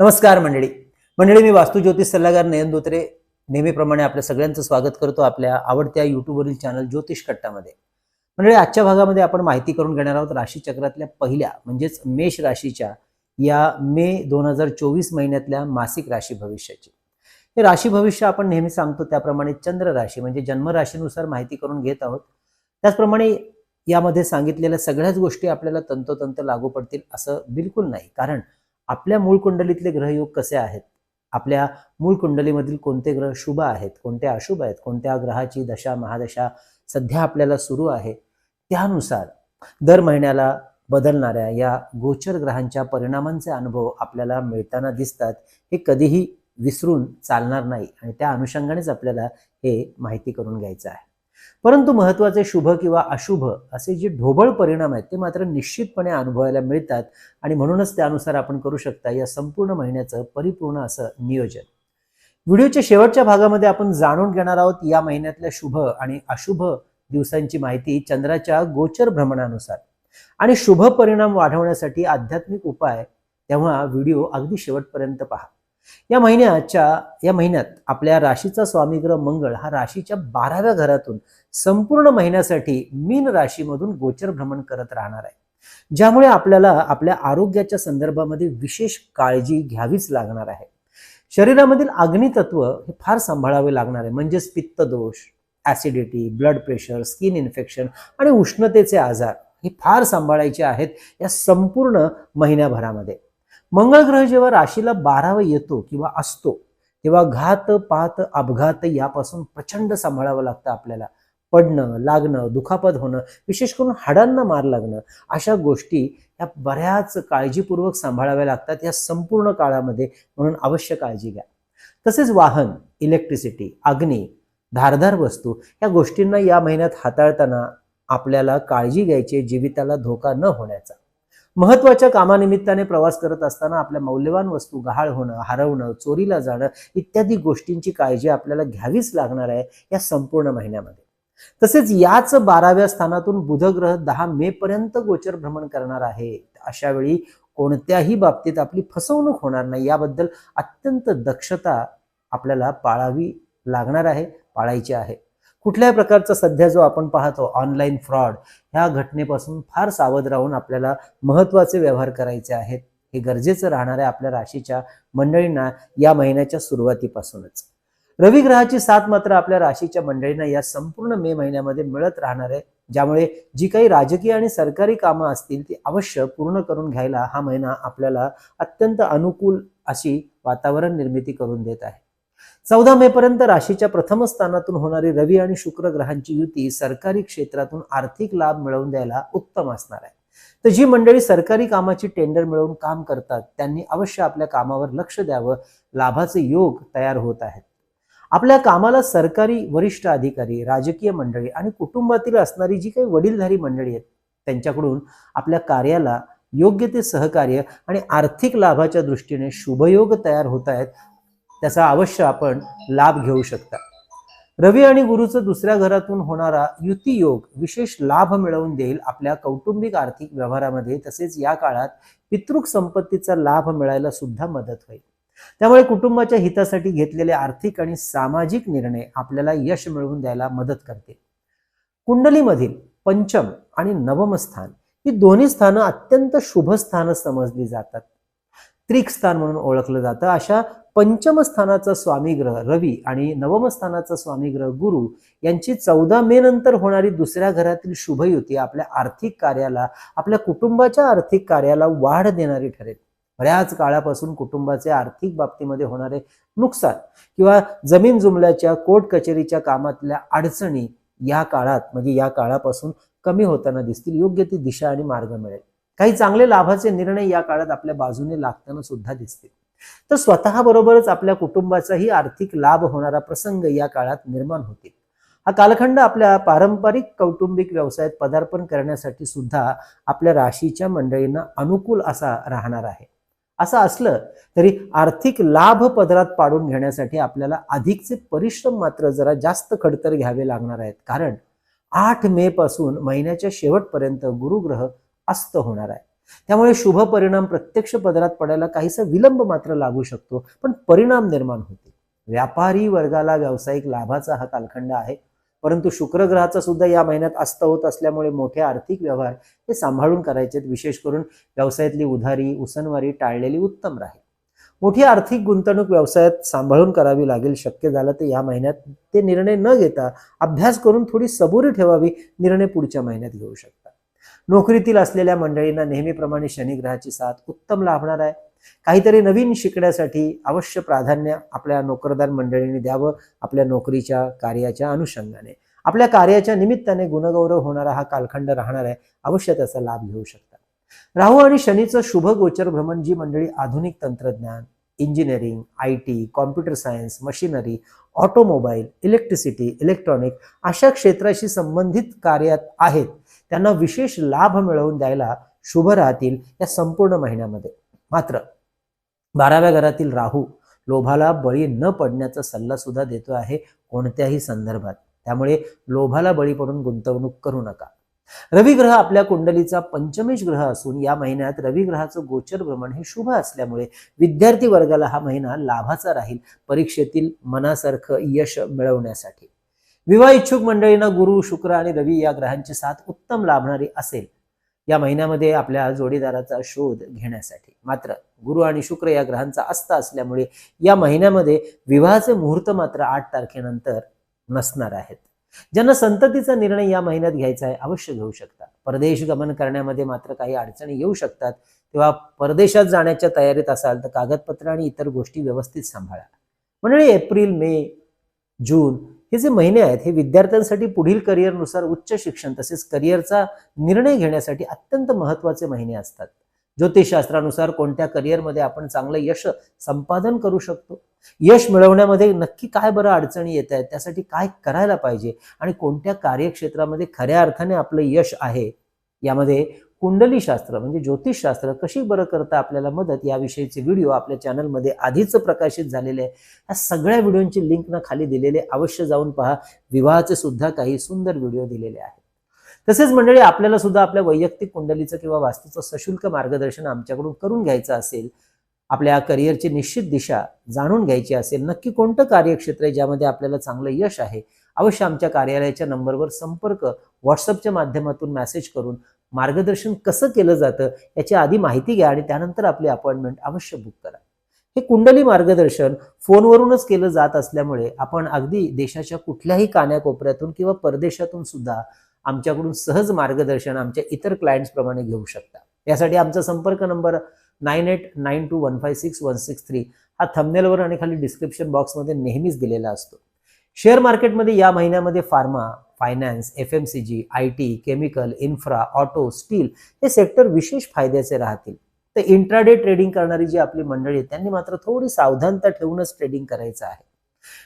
नमस्कार मंडळी. मंडळी मी वास्तू ज्योतिष सल्लागार नयन धोत्रे. नेहमीप्रमाणे आपल्या सगळ्यांचं स्वागत करतो आपल्या आवडत्या युट्यूबवरील चॅनल ज्योतिष कट्टामध्ये. मंडळी आजच्या भागामध्ये आपण माहिती करून घेणार आहोत राशीचक्रातल्या पहिल्या म्हणजेच मेष राशीच्या या मे दोन हजार चोवीस महिन्यातल्या मासिक राशी भविष्याची. हे राशी भविष्य आपण नेहमी सांगतो त्याप्रमाणे चंद्र राशी म्हणजे जन्मराशीनुसार माहिती करून घेत आहोत. त्याचप्रमाणे यामध्ये सांगितलेल्या सगळ्याच गोष्टी आपल्याला तंतोतंत लागू पडतील असं बिलकुल नाही. कारण आपल्या मूळ कुंडलीतले ग्रहयोग कसे आहेत? आपल्या मूळ कुंडलीमधील कोणते ग्रह शुभ आहेत? कोणते अशुभ आहेत? कोणत्या ग्रहाची दशा महादशा सध्या आपल्याला सुरू आहे? त्यानुसार दर महिन्याला बदलणाऱ्या या गोचर ग्रहांच्या परिणामांचे अनुभव आपल्याला मिळताना दिसतात हे कधीही विसरून चालणार नाही. आणि त्या अनुषंगानेच आपल्याला हे माहिती करून घ्यायचं आहे. परंतु महत्त्वाचे शुभ किंवा अशुभ असे जे ढोबळ परिणाम आहेत ते मात्र निश्चितपणे अनुभवायला मिळतात. आणि म्हणूनच त्यानुसार आपण करू शकता या संपूर्ण महिन्याचं परिपूर्ण असं नियोजन. व्हिडिओच्या शेवटच्या भागामध्ये आपण जाणून घेणार आहोत या महिन्यातल्या शुभ आणि अशुभ दिवसांची माहिती चंद्राच्या गोचर भ्रमणानुसार. आणि शुभ परिणाम वाढवण्यासाठी आध्यात्मिक उपाय तेव्हा व्हिडिओ अगदी शेवटपर्यंत पहा. या महिन्याच्या या महिन्यात आपल्या राशीचा स्वामीग्रह मंगळ हा राशीच्या बाराव्या घरातून संपूर्ण महिन्यासाठी मीन राशीमधून गोचर भ्रमण करत राहणार आहे. ज्यामुळे आपल्याला आपल्या आरोग्याच्या संदर्भामध्ये विशेष काळजी घ्यावीच लागणार आहे. शरीरामधील अग्नितत्व हे फार सांभाळावे लागणार आहे. म्हणजेच पित्तदोष acidity blood pressure skin infection आणि उष्णतेचे आजार हे फार सांभाळायचे आहेत या संपूर्ण महिन्याभरामध्ये. मंगळ ग्रह जेव्हा राशीला बारावा येतो किंवा असतो तेव्हा घात पात अपघात यापासून प्रचंड सांभाळावं लागतं आपल्याला. पडणं लागणं दुखापत होणं विशेष करून हाडांना मार लागणं अशा गोष्टी या बऱ्याच काळजीपूर्वक सांभाळाव्या लागतात या संपूर्ण काळामध्ये म्हणून अवश्य काळजी घ्या. तसेच वाहन इलेक्ट्रिसिटी अग्नी धारधार वस्तू या गोष्टींना या महिन्यात हाताळताना आपल्याला काळजी घ्यायची जीविताला धोका न होण्याचा. महत्त्वाच्या कामानिमित्ताने प्रवास करत असताना आपल्या मौल्यवान वस्तू गहाळ होणं हरवणं चोरीला जाणं इत्यादी गोष्टींची काळजी आपल्याला घ्यावीच लागणार आहे या संपूर्ण महिन्यामध्ये. तसेच याच बाराव्या स्थानातून बुधग्रह दहा मे पर्यंत गोचर भ्रमण करणार आहे. अशा वेळी कोणत्याही बाबतीत आपली फसवणूक होणार नाही. याबद्दल अत्यंत दक्षता आपल्याला पाळावी लागणार आहे पाळायची आहे. कुठल्याही प्रकारचा सध्या जो आपण पाहतो ऑनलाईन फ्रॉड ह्या घटनेपासून फार सावध राहून आपल्याला महत्त्वाचे व्यवहार करायचे आहेत. हे गरजेचं राहणार आहे आपल्या राशीच्या मंडळींना या महिन्याच्या सुरुवातीपासूनच. रवी ग्रहाची साथ मात्र आपल्या राशीच्या मंडळींना या संपूर्ण मे महिन्यामध्ये मिळत राहणार आहे. ज्यामुळे जी काही राजकीय आणि सरकारी कामं असतील ती अवश्य पूर्ण करून घ्यायला हा महिना आपल्याला अत्यंत अनुकूल अशी वातावरण निर्मिती करून देत आहे. चौदा मे पर्यंत राशीच्या प्रथम स्थानातून होणारी रवी आणि शुक्र ग्रहांची युती सरकारी क्षेत्रातून आर्थिक लाभ मिळवून द्यायला उत्तम असणार आहे. तर जी मंडळी सरकारी कामाची टेंडर मिळवून काम करतात त्यांनी अवश्य आपल्या कामावर लक्ष द्यावं लाभाचे योग तयार होत आहेत. आपल्या कामाला सरकारी वरिष्ठ अधिकारी राजकीय मंडळी आणि कुटुंबातील असणारी जी काही वडीलधारी मंडळी आहेत त्यांच्याकडून आपल्या कार्याला योग्य ते सहकार्य आणि आर्थिक लाभाच्या दृष्टीने शुभयोग तयार होत आहेत त्याचा अवश्य आपण लाभ घेऊ शकता. रवी आणि गुरुचं दुसऱ्या घरातून होणारा युती योग विशेष लाभ मिळवून देईल आपल्या कौटुंबिक आर्थिक व्यवहारामध्ये तसेच या काळात पितृक संपत्तीचा लाभ मिळायला सुद्धा मदत होईल. त्यामुळे कुटुंबाच्या हितासाठी घेतलेले आर्थिक आणि सामाजिक निर्णय आपल्याला यश मिळवून द्यायला मदत करतील कुंडलीमधील पंचम आणि नवम स्थान ही दोन्ही स्थानं अत्यंत शुभ स्थानं समजली जातात. त्रिक स्थान म्हणून ओळखलं जातं. अशा पंचमस्थानाचा स्वामीग्रह स्वामी ग्रह रवी आणि नवमस्थानाचा स्वामी ग्रह गुरु यांची चौदा मे नंतर होणारी दुसऱ्या घरातील शुभयुती आपल्या आर्थिक कार्याला आपल्या कुटुंबाच्या आर्थिक कार्याला वाढ देणारी ठरेल. बऱ्याच काळापासून कुटुंबाचे आर्थिक बाबतीमध्ये होणारे नुकसान किंवा जमीन जुमल्याच्या कोर्ट कचेरीच्या कामातल्या अडचणी या काळात म्हणजे या काळापासून कमी होताना दिसतील. योग्य ती दिशा आणि मार्ग मिळेल. काही चांगले लाभाचे निर्णय या काळात आपल्या बाजूने लागताना सुद्धा दिसतील तर स्वतः बरोबरच आपल्या कुटुंबाचाही आर्थिक लाभ होणारा प्रसंग या काळात निर्माण होतील हा कालखंड आपल्या पारंपरिक कौटुंबिक व्यवसायात पदार्पण करण्यासाठी सुद्धा आपल्या राशीच्या मंडळींना अनुकूल असा राहणार आहे. असं असलं तरी आर्थिक लाभ पदरात पाडून घेण्यासाठी आपल्याला अधिकचे परिश्रम मात्र जरा जास्त खडतर घ्यावे लागणार आहेत. कारण आठ मे पासून महिन्याच्या शेवटपर्यंत गुरुग्रह अस्त होणार आहे. त्यामुळे शुभ परिणाम प्रत्यक्ष पदरात पडायला काहीसा विलंब मात्र लागू शकतो पण परिणाम निर्माण होते व्यापारी वर्गाला व्यावसायिक लाभाचा हा कालखंड आहे. परंतु शुक्र ग्रहाचा सुद्धा या महिन्यात अस्त होत असल्यामुळे मोठे आर्थिक व्यवहार हे सांभाळून करायचे विशेष करून व्यवसायातली उधारी उसनवारी टाळलेली उत्तम राहील. मोठी आर्थिक गुंतवणूक व्यवसायात सांभाळून करावी लागेल शक्य झालं तर या महिन्यात ते निर्णय न घेता अभ्यास करून थोडी सबुरी ठेवावी निर्णय पुढच्या महिन्यात घेऊ शकता. नोकरीतील असलेल्या मंडळींना नेहमीप्रमाणे शनिग्रहाची साथ उत्तम लाभणार आहे. काहीतरी नवीन शिकण्यासाठी अवश्य प्राधान्य आपल्या नोकरदार मंडळींनी द्यावं आपल्या नोकरीच्या कार्याच्या अनुषंगाने. आपल्या कार्याच्या निमित्ताने गुणगौरव होणारा हा कालखंड राहणार आहे. अवश्य त्याचा लाभ घेऊ शकता. राहू आणि शनीचं शुभ गोचर भ्रमण जी मंडळी आधुनिक तंत्रज्ञान engineering I T computer science machinery automobile electricity electronic अशा क्षेत्राशी संबंधित कार्यात आहेत. त्यांना विशेष लाभ मिळवून द्यायला शुभ राहतील या संपूर्ण महिन्यामध्ये. मात्र बाराव्या घरातील राहू लोभाला बळी न पडण्याचा सल्ला सुद्धा देतो आहे कोणत्याही संदर्भात. त्यामुळे लोभाला बळी पडून गुंतवणूक करू नका. रवी ग्रह आपल्या कुंडलीचा पंचमेश ग्रह असून या महिन्यात रवी ग्रहाचं गोचर भ्रमण हे शुभ असल्यामुळे विद्यार्थी वर्गाला हा महिना लाभाचा राहील परीक्षेतील मनासारखं यश मिळवण्यासाठी. विवाह इच्छुक मंडळींना गुरु शुक्र आणि रवी या ग्रहांची साथ उत्तम लाभणारी असेल या महिन्यामध्ये आपल्या जोडीदाराचा शोध घेण्यासाठी. मात्र गुरु आणि शुक्र या ग्रहांचा अस्त असल्यामुळे या महिन्यामध्ये विवाहाचे मुहूर्त मात्र आठ तारखेनंतर नसणार आहेत. ज्यांना संततीचा निर्णय या महिन्यात घ्यायचा आहे अवश्य घेऊ शकता परदेश गमन करण्यामध्ये मात्र काही अडचणी येऊ शकतात. तेव्हा परदेशात जाण्याच्या तयारीत असाल तर कागदपत्र आणि इतर गोष्टी व्यवस्थित सांभाळा. म्हणजे एप्रिल मे जून हे जे महिने आहेत हे विद्यार्थ्यांसाठी पुढील करिअरनुसार उच्च शिक्षण तसेच करिअरचा निर्णय घेण्यासाठी अत्यंत महत्त्वाचे महिने असतात. ज्योतिषशास्त्रानुसार कोणत्या करिअरमध्ये आपण चांगलं यश संपादन करू शकतो? यश मिळवण्यामध्ये नक्की काय बरं अडचणी येत आहेत? त्यासाठी काय करायला पाहिजे? आणि कोणत्या कार्यक्षेत्रामध्ये खऱ्या अर्थाने आपलं यश आहे? यामध्ये कुंडली शास्त्र म्हणजे ज्योतिषशास्त्र कशी बरं करता आपल्याला मदत याविषयीचे व्हिडिओ आपल्या चॅनलमध्ये आधीच प्रकाशित झालेले आहे या सगळ्या व्हिडिओंची लिंक ना खाली दिलेले अवश्य जाऊन पहा. विवाहाचे सुद्धा काही सुंदर व्हिडिओ दिलेले आहेत. तसेच मंडळी आपल्याला सुद्धा आपल्या वैयक्तिक कुंडलीचं किंवा वास्तूचं सशुल्क मार्गदर्शन आमच्याकडून करून घ्यायचं असेल आपल्या करिअरची निश्चित दिशा जाणून घ्यायची असेल नक्की कोणतं कार्यक्षेत्र आहे ज्यामध्ये आपल्याला चांगलं यश आहे अवश्य आमच्या कार्यालयाच्या नंबरवर संपर्क व्हॉट्सअपच्या माध्यमातून मेसेज करून मार्गदर्शन कसं केलं जातं याची आधी माहिती घ्या आणि त्यानंतर आपली अपॉइंटमेंट अवश्य बुक करा. हे कुंडली मार्गदर्शन फोनवरूनच केलं जात असल्यामुळे आपण अगदी देशाच्या कुठल्याही कान्याकोपऱ्यातून किंवा परदेशातून सुद्धा आमच्याकडून सहज मार्गदर्शन आमच्या इतर क्लायंट्स प्रमाणे घेऊ शकता. यासाठी आमचा संपर्क number nine eight nine two one five six one six three हा थंबनेलवर आणि खाली डिस्क्रिप्शन बॉक्समध्ये नेहमीच दिलेला असतो. शेअर मार्केटमध्ये या महिन्यामध्ये pharma finance F M C G I T chemical infra auto steel हे सेक्टर विशेष फायद्याचे राहतील. तर इंट्राडे ट्रेडिंग करणारी जी आपली मंडळी आहेत त्यांनी मात्र थोडी सावधानता ठेवूनच ट्रेडिंग करायचं आहे.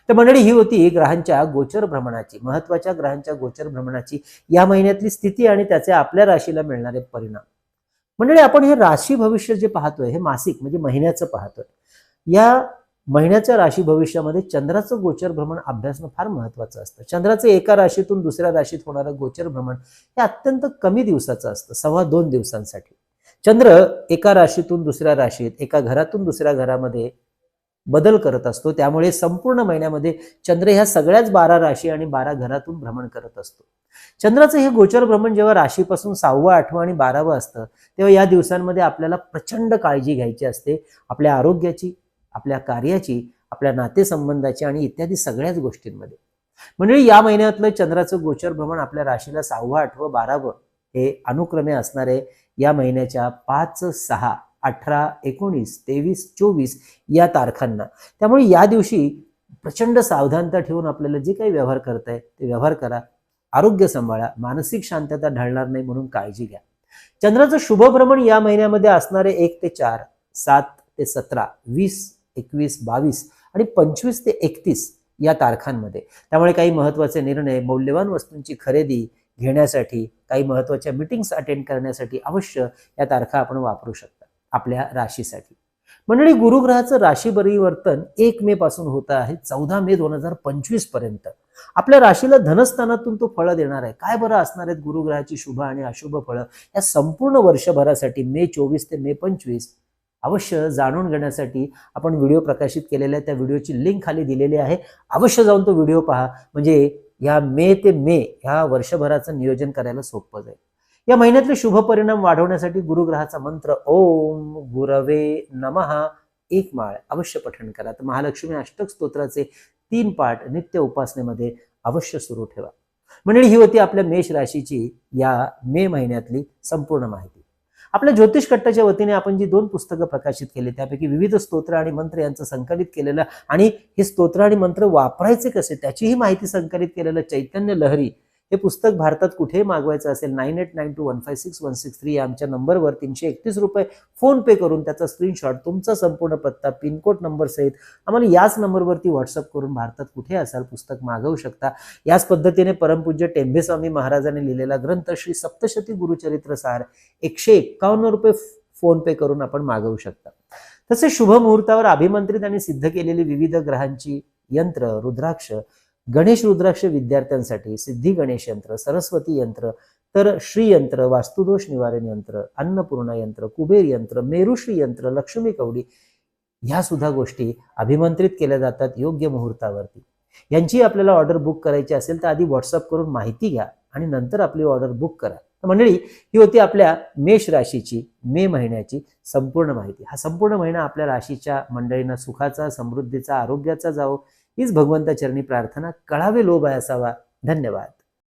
तर मंडळी ही होती ग्रहांच्या गोचर भ्रमणाची महत्त्वाच्या ग्रहांच्या गोचर भ्रमणाची या महिन्यातली स्थिती आणि त्याचे आपल्या राशीला मिळणारे परिणाम. मंडळी आपण हे राशी भविष्य जे पाहतोय हे मासिक म्हणजे महिन्याचं पाहतोय. या महिन्याच्या राशी भविष्यामध्ये चंद्राचं गोचर भ्रमण अभ्यासणं फार महत्वाचं असतं. चंद्राचं एका राशीतून दुसऱ्या राशीत होणारं गोचर भ्रमण हे अत्यंत कमी दिवसाचं असतं सव्वा दोन दिवसांसाठी. चंद्र एका राशीतून दुसऱ्या राशीत एका घरातून दुसऱ्या घरामध्ये बदल करत असतो. त्यामुळे संपूर्ण महिन्यामध्ये चंद्र ह्या सगळ्याच बारा राशी आणि बारा घरातून भ्रमण करत असतो. चंद्राचं हे गोचर भ्रमण जेव्हा राशीपासून सहावं आठवं आणि बारावं असतं तेव्हा या दिवसांमध्ये आपल्याला प्रचंड काळजी घ्यायची असते. आपल्या आरोग्याची आपल्या कार्याची आपल्या नातेसंबंधाची आणि इत्यादी सगळ्याच गोष्टींमध्ये. म्हणजे या महिन्यातलं चंद्राचं गोचर भ्रमण आपल्या राशीला सहावं आठवं बारावं हे अनुक्रमे असणारे या महिन्याच्या पाच सहा अठरा एकोणीस तेवीस चोवीस या तारखांना. त्यामुळे या दिवशी प्रचंड सावधानता ठेवून आपल्याला जे काही व्यवहार करताय ते व्यवहार करा. आरोग्य सांभाळा. मानसिक शांतता ढळणार नाही म्हणून काळजी घ्या. चंद्राचं शुभभ्रमण या महिन्यामध्ये असणारे एक ते चार सात ते सतरा वीस एकवीस बावीस आणि पंचवीस ते एकतीस या तारखांमध्ये. त्यामुळे काही महत्त्वाचे निर्णय मौल्यवान वस्तूंची खरेदी घेण्यासाठी काही महत्त्वाच्या मिटिंग्स अटेंड करण्यासाठी अवश्य या तारखा आपण वापरू शकता आपल्या राशीसाठी. मंडळी गुरुग्रहाचं राशी परिवर्तन एक मे पासून होत आहे चौदा मे दोन हजार पंचवीसपर्यंत. आपल्या राशीला धनस्थानातून तो फळं देणार आहे. काय बरं असणार आहेत गुरुग्रहाची शुभ आणि अशुभ फळं? या संपूर्ण वर्षभरासाठी मे चोवीस ते मे पंचवीस अवश्य जाणून घेण्यासाठी आपण व्हिडिओ प्रकाशित केलेला आहे. त्या व्हिडिओची लिंक खाली दिलेली आहे. अवश्य जाऊन तो व्हिडिओ पहा. म्हणजे या मे ते मे ह्या वर्षभराचं नियोजन करायला सोपं जाईल. या महिन्यातले शुभ परिणाम वाढवण्यासाठी गुरुग्रहाचा मंत्र ओम गुरवे नमहा एक माळ अवश्य पठण करा. तर महालक्ष्मी अष्टक स्तोत्राचे तीन पाठ नित्य उपासनेमध्ये अवश्य सुरू ठेवा. मंडळी ही होती आपल्या मेष राशीची या मे महिन्यातली संपूर्ण माहिती. आपल्या ज्योतिष कट्टाच्या वतीने आपण जी दोन पुस्तकं प्रकाशित केली त्यापैकी विविध स्तोत्र आणि मंत्र यांचं संकलित केलेलं आणि हे स्तोत्र आणि मंत्र वापरायचे कसे त्याचीही माहिती संकलित केलेलं चैतन्य लहरी हे पुस्तक भारतात कुठेही मागवायचं असेल? Nine eight nine two one five six one six three या आमच्या नंबरवर तीनशे एकतीस रुपये फोन पे करून त्याचा स्क्रीनशॉट तुमचा संपूर्ण पत्ता पिनकोड नंबर सहित आम्हाला याच नंबरवरती व्हॉट्सअप करून भारतात कुठे असाल पुस्तक मागवू शकता? याच पद्धतीने परमपूज्य टेंभेस्वामी महाराजांनी लिहिलेला ग्रंथ श्री सप्तशती गुरुचरित्र सार एकशे एक्कावन्न रुपये फोन पे करून आपण मागवू शकता. तसेच शुभ मुहूर्तावर अभिमंत्रित आणि सिद्ध केलेली विविध ग्रहांची यंत्र रुद्राक्ष गणेश रुद्राक्ष विद्यार्थ्यांसाठी सिद्धी गणेश यंत्र सरस्वती यंत्र तर श्री यंत्र वास्तुदोष निवारण यंत्र अन्नपूर्णा यंत्र कुबेर यंत्र मेरुश्री यंत्र लक्ष्मी कवडी ह्या सुद्धा गोष्टी अभिमंत्रित केल्या जातात योग्य मुहूर्तावरती. यांची आपल्याला ऑर्डर बुक करायची असेल तर आधी व्हॉट्सअप करून माहिती घ्या आणि नंतर आपली ऑर्डर बुक करा. मंडळी ही होती आपल्या मेष राशीची मे महिन्याची संपूर्ण माहिती. हा संपूर्ण महिना आपल्या राशीच्या मंडळींना सुखाचा समृद्धीचा आरोग्याचा जावो हीच भगवंताचरणी प्रार्थना कळावे लोभ असावा. धन्यवाद.